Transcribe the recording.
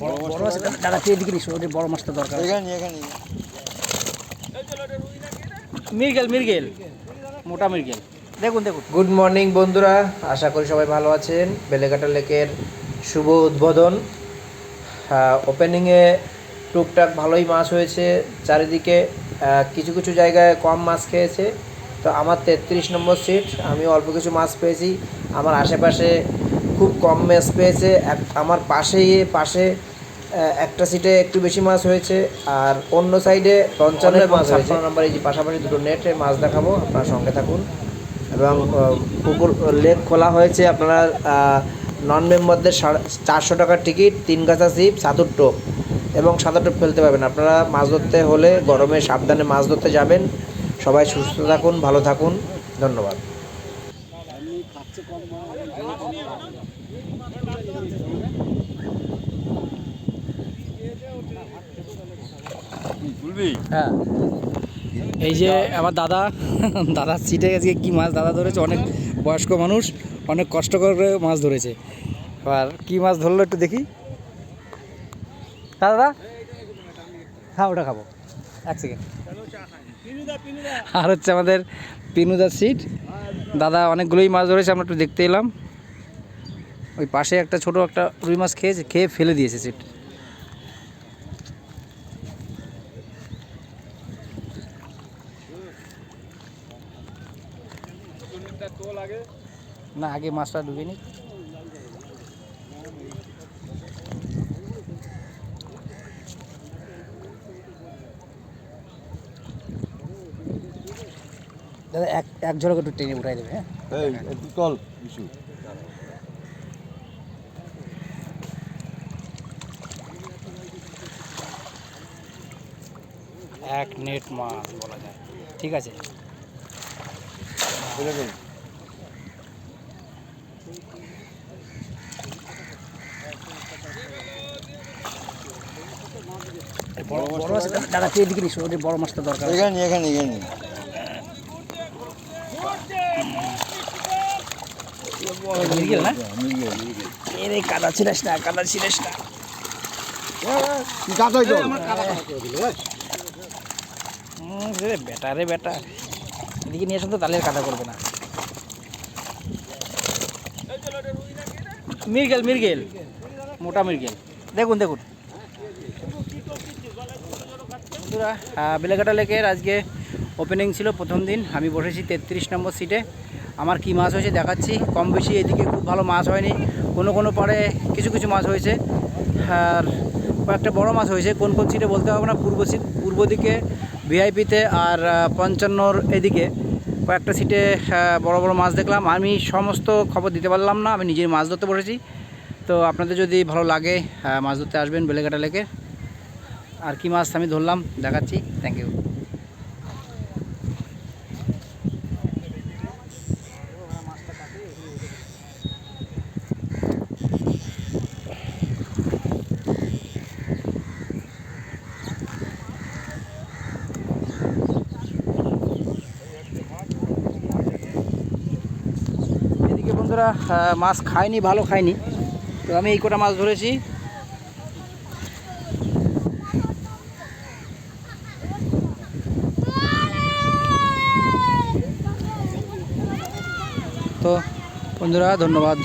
বড় বড় আছে দাদা তুই এদিকে নিস ওটা বড় মাছটা দরকার। এখানে এখানে মিরগেল মিরগেল। মোটা মিরগেল। দেখুন দেখুন। গুড মর্নিং বন্ধুরা। আশা করি সবাই ভালো আছেন। বেলেঘাটা লেকের শুভ উদ্বোধন। ওপেনিংয়ে টুকটাক ভালোই মাছ হয়েছে। চারিদিকে কিছু কিছু জায়গায় কম মাছ খেয়েছে। তো আমার তেত্রিশ নম্বর সিট আমি অল্প কিছু মাছ পেয়েছি। আমার আশেপাশে খুব কম মাছ পেয়েছে। এক- আমার পাশেই পাশে একটা সিটে একটু বেশি মাছ হয়েছে আর অন্য সাইডে পঞ্চান্ন এবং ছাপ্পান্ন নম্বর এই যে পাশাপাশি দুটো নেটে মাছ দেখাবো আপনারা সঙ্গে থাকুন। এবং পুকুর লেক খোলা হয়েছে আপনারা নন মেম্বারদের সাড়ে চারশো টাকার টিকিট তিন গাছা সিপ সাতুর টোপ। এবং সাঁতার টোপ ফেলতে পারবেন। আপনারা মাছ ধরতে হলে গরমে সাবধানে মাছ ধরতে যাবেন। সবাই সুস্থ থাকুন ভালো থাকুন। ধন্যবাদ। হ্যাঁ এই যে আমার দাদা দাদার সিটে গেছে কি মাছ দাদা ধরেছে? অনেক বয়স্ক মানুষ অনেক কষ্ট করে মাছ ধরেছে। এবার কি মাছ ধরলো একটু দেখি। দাদা? হ্যাঁ ওটা খাব। এক সেকেন্ড আর হচ্ছে আমাদের পিনুদার সিট দাদা অনেকগুলোই মাছ ধরেছে, আমরা একটু দেখতে এলাম। ওই পাশে একটা ছোট একটা রুই মাছ খেয়েছে, খেয়ে ফেলে দিয়েছে সেট না, আগে মাছটা ডুবে নি দাদা এক এক ঝলক একটু টেনে উঠাই দেবে হ্যাঁ? এই চল বিশু। এক নেট মাছ বলা যায়। ঠিক আছে। বড় দাদা এদিকে নিস ওটা বড় মাছটা দরকার এখানে এখানে এখানে মিরগেল না মিলবে এর কাদা এদিকে নিয়ে আসুন তো তালের কাদা করবে না মিরগেল মিরগেল মোটা মিরগেল দেখুন দেখুন বেলেঘাটা লেকের আজকে ওপেনিং ছিল প্রথম দিন। আমি বসেছি তেত্রিশ নম্বর সিটে আমার কি মাছ হয়েছে দেখাচ্ছি। কম বেশি এদিকে খুব ভালো মাছ হয়নি। কোনো কোনো পাড়ে কিছু কিছু মাছ হয়েছে। আর কয়েকটা বড় মাছ হয়েছে। কোন কোন সিটে বলতে হবে না। পূর্ব সিট, পূর্ব দিকে ভিআইপিতে আর পঞ্চান্নর এদিকে কয়েকটা সিটে বড় বড় মাছ দেখলাম। আমি সমস্ত খবর দিতে পারলাম না। আমি নিজের মাছ ধরতে পড়েছি তো আপনাদের যদি ভালো লাগে মাছ ধরতে আসবেন বেলেঘাটা লেকে। আর কি মাছ আমি ধরলাম, দেখাচ্ছি। থ্যাংক ইউ এদিকে বন্ধুরা মাছ খায়নি ভালো খায়নি তো আমি এই কটা মাছ ধরেছি। তো বন্ধুরা ধন্যবাদ।